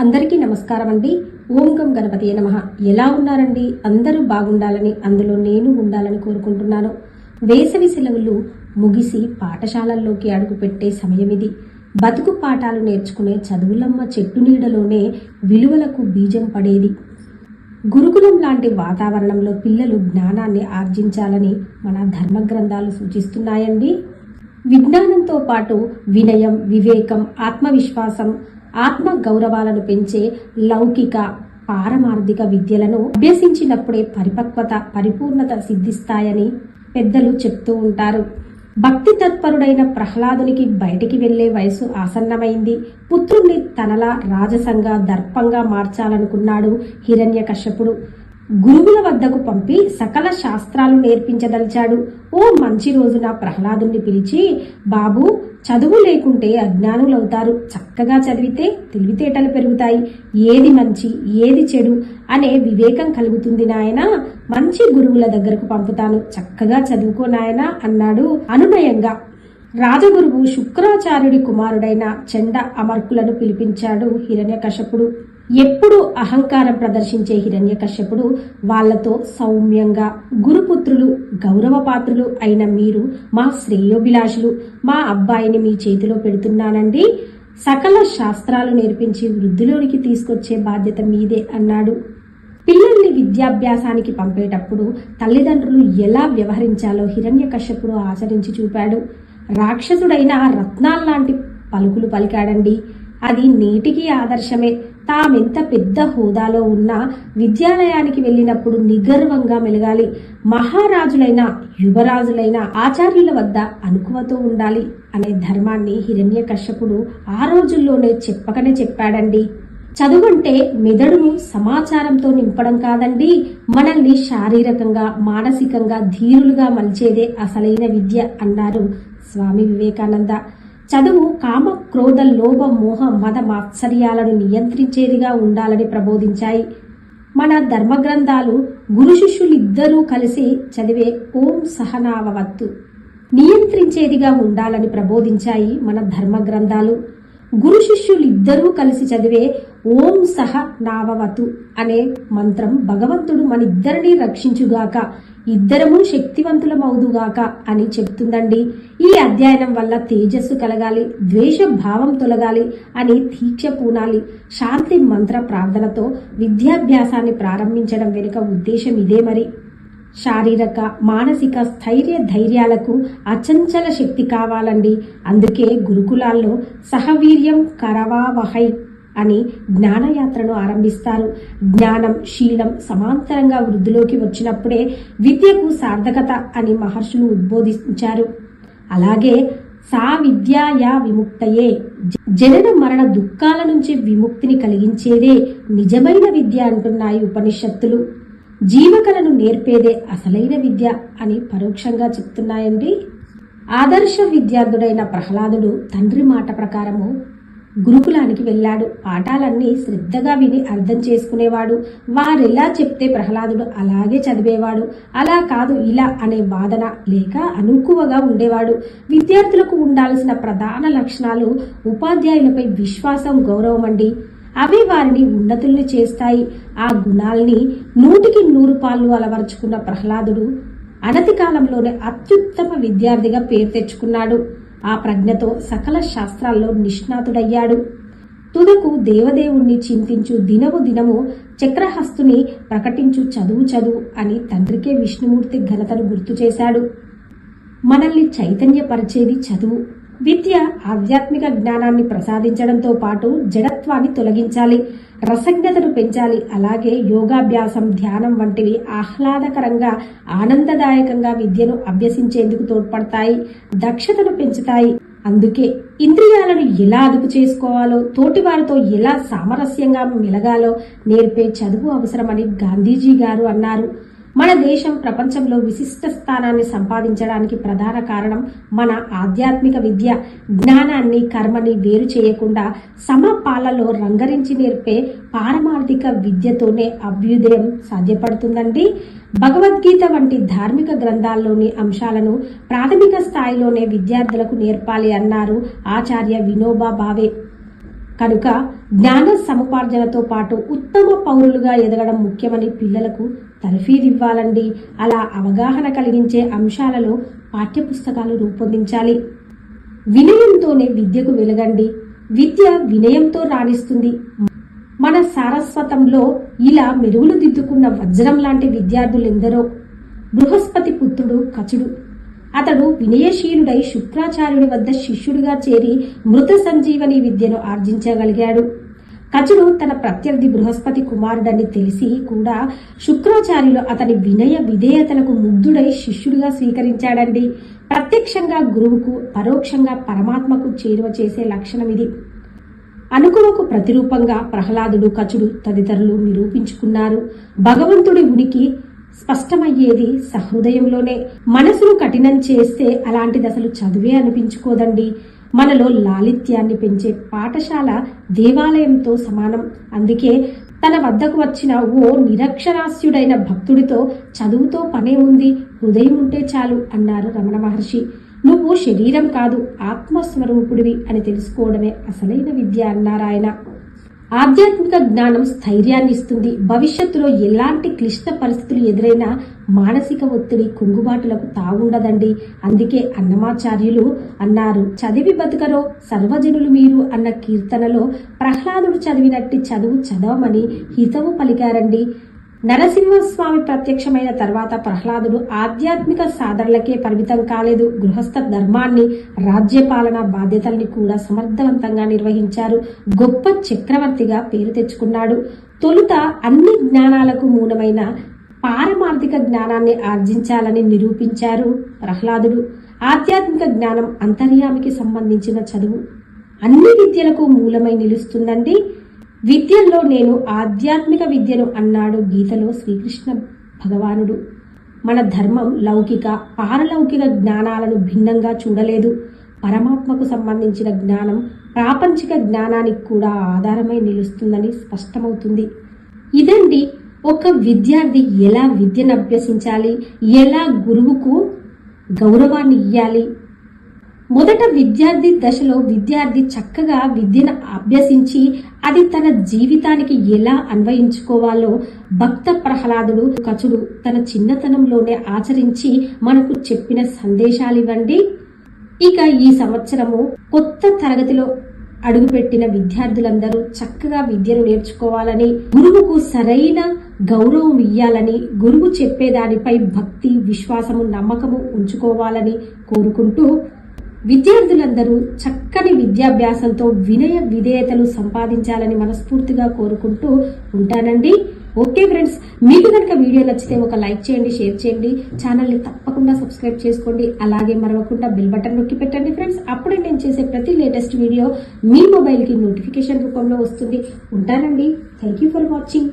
అందరికీ నమస్కారం అండి. ఓం గం గణపతి నమ. ఎలా ఉన్నారండి? అందరూ బాగుండాలని అందులో నేను ఉండాలని కోరుకుంటున్నాను. వేసవి సెలవులు ముగిసి పాఠశాలల్లోకి అడుగుపెట్టే సమయం ఇది బతుకు పాఠాలు నేర్చుకునే చదువులమ్మ చెట్టు నీడలోనే విలువలకు బీజం పడేది. గురుకులం లాంటి వాతావరణంలో పిల్లలు జ్ఞానాన్ని ఆర్జించాలని మన ధర్మ గ్రంథాలు సూచిస్తున్నాయండి. విజ్ఞానంతో పాటు వినయం వివేకం ఆత్మవిశ్వాసం ఆత్మ గౌరవాలను పెంచే లౌకిక పారమార్థిక విద్యలను అభ్యసించినప్పుడే పరిపక్వత పరిపూర్ణత సిద్ధిస్తాయని పెద్దలు చెప్తూ ఉంటారు. భక్తి తత్పరుడైన ప్రహ్లాదునికి బయటికి వెళ్ళే వయసు ఆసన్నమైంది. పుత్రుణ్ణి తనలా రాజసంగా దర్పంగా మార్చాలనుకున్నాడు హిరణ్యకశ్యపుడు. గురువుల వద్దకు పంపి సకల శాస్త్రాలు నేర్పించదలిచాడు. ఓ మంచి రోజున ప్రహ్లాదుని పిలిచి బాబు చదువు లేకుంటే అజ్ఞానులవుతారు. చక్కగా చదివితే తెలివితేటలు పెరుగుతాయి. ఏది మంచి ఏది చెడు అనే వివేకం కలుగుతుంది నాయన. మంచి గురువుల దగ్గరకు పంపుతాను. చక్కగా చదువుకో నాయన అన్నాడు అనునయంగా రాజగురువు శుక్రాచార్యుడి కుమారుడైన చెండ అమర్కులను పిలిపించాడు హిరణ్యకశపుడు. ఎప్పుడు అహంకారం ప్రదర్శించే హిరణ్యకశ్యపుడు వాళ్ళతో సౌమ్యంగా గురుపుత్రులు గౌరవపాత్రులు అయిన మీరు మా శ్రేయోభిలాషులు మా అబ్బాయిని మీ చేతిలో పెడుతున్నానండి. సకల శాస్త్రాలు నేర్పించి వృద్ధిలోనికి తీసుకొచ్చే బాధ్యత మీదే అన్నాడు. పిల్లల్ని విద్యాభ్యాసానికి పంపేటప్పుడు తల్లిదండ్రులు ఎలా వ్యవహరించాలో హిరణ్యకశ్యపుడు ఆచరించి చూపాడు. రాక్షసుడైన రత్నాల్లాంటి పలుకులు పలికాడండి. అది నేటికి ఆదర్శమే. తామెంత పెద్ద హోదాలో ఉన్నా విద్యాలయానికి వెళ్ళినప్పుడు నిగర్వంగా మెలగాలి. మహారాజులైన యువరాజులైన ఆచార్యుల వద్ద అనుకువతో ఉండాలి అనే ధర్మాన్ని హిరణ్యకశ్యపుడు ఆ రోజుల్లోనే చెప్పకనే చెప్పాడండి. చదువంటే మెదడును సమాచారంతో నింపడం కాదండి. మనల్ని శారీరకంగా మానసికంగా ధీరులుగా మలిచేదే అసలైన విద్య అన్నారు స్వామి వివేకానంద. చదువు కామ క్రోధ లోభ మోహ మద మాత్సర్యాలను నియంత్రించేదిగా ఉండాలని ప్రబోధించాయి. మన ధర్మగ్రంథాలు గురు శిష్యులిద్దరూ కలిసి చదివే ఓం సహనావవత్తు. నియంత్రించేదిగా ఉండాలని ప్రబోధించాయి మన ధర్మగ్రంథాలు. గురు శిష్యులిద్దరూ కలిసి చదివే ఓం సహ నావవతు అనే మంత్రం భగవంతుడు మనిద్దరినీ రక్షించుగాక ఇద్దరము శక్తివంతులమవుదుగాక అని చెప్తుందండి ఈ అధ్యయనం వల్ల తేజస్సు కలగాలి ద్వేష భావం తొలగాలి అని దీక్ష పూనాలి. శాంతి మంత్ర ప్రార్థనతో విద్యాభ్యాసాన్ని ప్రారంభించడం వెనుక ఉద్దేశం ఇదే మరి. శారీరక మానసిక స్థైర్య ధైర్యాలకు అచంచల శక్తి కావాలండి. అందుకే గురుకులాల్లో సహవీర్యం కరవావహై అని జ్ఞానయాత్రను ఆరంభిస్తారు. జ్ఞానం శీలం సమాంతరంగా వృద్ధిలోకి వచ్చినప్పుడే విద్యకు సార్థకత అని మహర్షులు ఉద్బోధించారు. అలాగే సా విద్యాయా విముక్తయే. జనన మరణ దుఃఖాల నుంచి విముక్తిని కలిగించేదే నిజమైన విద్య అంటున్నాయి ఉపనిషత్తులు. జీవకలను నేర్పేదే అసలైన విద్య అని పరోక్షంగా చెప్తున్నాయండి. ఆదర్శ విద్యార్థుడైన ప్రహ్లాదుడు తండ్రి మాట ప్రకారము గురుకులానికి వెళ్ళాడు. పాఠాలన్నీ శ్రద్ధగా విని అర్థం చేసుకునేవాడు. వారెలా చెప్తే ప్రహ్లాదుడు అలాగే చదివేవాడు. అలా కాదు ఇలా అనే వాదన లేక అనుకువగా ఉండేవాడు. విద్యార్థులకు ఉండాల్సిన ప్రధాన లక్షణాలు ఉపాధ్యాయులపై విశ్వాసం గౌరవం అండి అవి వారిని ఉన్నతుల్ని చేస్తాయి. ఆ గుణాల్ని నూటికి నూరు పాళ్ళు అలవరుచుకున్న ప్రహ్లాదుడు అనతి కాలంలోనే అత్యుత్తమ విద్యార్థిగా పేరు తెచ్చుకున్నాడు. ఆ ప్రజ్ఞతో సకల శాస్త్రాల్లో నిష్ణాతుడయ్యాడు. తుదకు దేవదేవుణ్ణి చింతించు దినము దినము చక్రహస్తుని ప్రకటించు చదువు చదువు అని తండ్రికే విష్ణుమూర్తి ఘనతను గుర్తు చేశాడు. మనల్ని చైతన్యపరిచేది చదువు. విద్య ఆధ్యాత్మిక జ్ఞానాన్ని ప్రసాదించడంతో పాటు జడత్వాన్ని తొలగించాలి రసజ్ఞతను పెంచాలి అలాగే యోగాభ్యాసం ధ్యానం వంటివి ఆహ్లాదకరంగా ఆనందదాయకంగా విద్యను అభ్యసించేందుకు తోడ్పడతాయి దక్షతను పెంచుతాయి. అందుకే ఇంద్రియాలను ఎలా అదుపు చేసుకోవాలో తోటి వారితో ఎలా సామరస్యంగా మెలగాలో నేర్పే చదువు అవసరమని గాంధీజీ గారు అన్నారు. మన దేశం ప్రపంచంలో విశిష్ట స్థానాన్ని సంపాదించడానికి ప్రధాన కారణం మన ఆధ్యాత్మిక విద్య. జ్ఞానాన్ని కర్మని వేరు చేయకుండా సమపాలలో రంగరించి నేర్పే పారమార్థిక విద్యతోనే అభ్యుదయం సాధ్యపడుతుందండి. భగవద్గీత వంటి ధార్మిక గ్రంథాల్లోని అంశాలను ప్రాథమిక స్థాయిలోనే విద్యార్థులకు నేర్పాలి అన్నారు ఆచార్య వినోబా భావే కనుక జ్ఞాన సముపార్జనతో పాటు ఉత్తమ పౌరులుగా ఎదగడం ముఖ్యమని పిల్లలకు తర్ఫీదివ్వాలండి. అలా అవగాహన కలిగించే అంశాలలో పాఠ్యపుస్తకాలు రూపొందించాలి. వినయంతోనే విద్యకు వెలగండి. విద్య వినయంతో రాణిస్తుంది. మన సారస్వతంలో ఇలా మెరుగులు దిద్దుకున్న వజ్రం లాంటి విద్యార్థులెందరో. బృహస్పతి పుత్రుడు కచుడు. అతడు వినయశీలుడై శుక్రాచార్యుడి వద్ద శిష్యుడిగా చేరి మృత సంజీవని విద్యను ఆర్జించగలిగాడు. కచుడు తన ప్రత్యర్థి బృహస్పతి కుమారుడని తెలిసి కూడా శుక్రాచార్యులు అతని వినయ విధేయతలకు ముగ్ధుడై శిష్యుడిగా స్వీకరించాడండి. ప్రత్యక్షంగా గురువుకు పరోక్షంగా పరమాత్మకు చేరువ చేసే లక్షణం ఇది అనుకువకు ప్రతిరూపంగా ప్రహ్లాదుడు కచుడు తదితరులు నిరూపించుకున్నారు. భగవంతుడి ఉనికి స్పష్టమయ్యేది సహృదయంలోనే. మనసును కఠినం చేస్తే అలాంటి దశలు చదువే అనిపించుకోదండి. మనలో లాలిత్యాన్ని పెంచే పాఠశాల దేవాలయంతో సమానం. అందుకే తన వద్దకు వచ్చిన ఓ నిరక్షరాస్యుడైన భక్తుడితో చదువుతో పనే ఉంది హృదయం ఉంటే చాలు అన్నారు రమణ మహర్షి. నువ్వు శరీరం కాదు ఆత్మస్వరూపుడివి అని తెలుసుకోవడమే అసలైన విద్య అన్నారాయన ఆధ్యాత్మిక జ్ఞానం స్థైర్యాన్ని ఇస్తుంది. భవిష్యత్తులో ఎలాంటి క్లిష్ట పరిస్థితులు ఎదురైనా మానసిక ఒత్తిడి కుంగుబాటులకు తాగుండదండి అందుకే అన్నమాచార్యులు అన్నారు చదివి బతుకరో సర్వజనులు మీరు అన్న కీర్తనలో ప్రహ్లాదుడు చదివినట్టి చదువు చదవమని హితవు పలికారండి. నరసింహస్వామి ప్రత్యక్షమైన తర్వాత ప్రహ్లాదుడు ఆధ్యాత్మిక సాధనలకే పరిమితం కాలేదు. గృహస్థ ధర్మాన్ని రాజ్యపాలన బాధ్యతల్ని కూడా సమర్థవంతంగా నిర్వహించారు. గొప్ప చక్రవర్తిగా పేరు తెచ్చుకున్నాడు. తొలుత అన్ని జ్ఞానాలకు మూలమైన పారమార్థిక జ్ఞానాన్ని ఆర్జించాలని నిరూపించారు ప్రహ్లాదుడు. ఆధ్యాత్మిక జ్ఞానం అంతర్యామికి సంబంధించిన చదువు. అన్ని విద్యలకు మూలమై నిలుస్తుందండి. విద్యల్లో నేను ఆధ్యాత్మిక విద్యను అన్నాడు గీతలో శ్రీకృష్ణ భగవానుడు. మన ధర్మం లౌకిక పారలౌకిక జ్ఞానాలను భిన్నంగా చూడలేదు. పరమాత్మకు సంబంధించిన జ్ఞానం ప్రాపంచిక జ్ఞానానికి కూడా ఆధారమై నిలుస్తుందని స్పష్టమవుతుంది. ఇదండి ఒక విద్యార్థి ఎలా విద్యను అభ్యసించాలి ఎలా గురువుకు గౌరవాన్ని ఇయ్యాలి మొదట విద్యార్థి దశలో విద్యార్థి చక్కగా విద్యను అభ్యసించి అది తన జీవితానికి ఎలా అన్వయించుకోవాలో భక్త ప్రహ్లాదుడు కచుడు తన చిన్నతనంలోనే ఆచరించి మనకు చెప్పిన సందేశాలు ఇవ్వండి ఇక ఈ సంవత్సరము కొత్త తరగతిలో అడుగుపెట్టిన విద్యార్థులందరూ చక్కగా విద్యను నేర్చుకోవాలని గురువుకు సరైన గౌరవం ఇయ్యాలని గురువు చెప్పేదానిపై భక్తి విశ్వాసము నమ్మకము ఉంచుకోవాలని కోరుకుంటూ విద్యార్థులందరూ చక్కని విద్యాభ్యాసంతో వినయ విధేయతలు సంపాదించాలని మనస్ఫూర్తిగా కోరుకుంటూ ఉంటానండి. ఓకే ఫ్రెండ్స్ మీకు కనుక వీడియో నచ్చితే ఒక లైక్ చేయండి షేర్ చేయండి ఛానల్ని తప్పకుండా సబ్స్క్రైబ్ చేసుకోండి అలాగే మరవకుండా బెల్ బటన్ నొక్కి పెట్టండి ఫ్రెండ్స్. అప్పుడే నేను చేసే ప్రతి లేటెస్ట్ వీడియో మీ మొబైల్కి నోటిఫికేషన్ రూపంలో వస్తుంది. ఉంటానండి. Thank you for watching.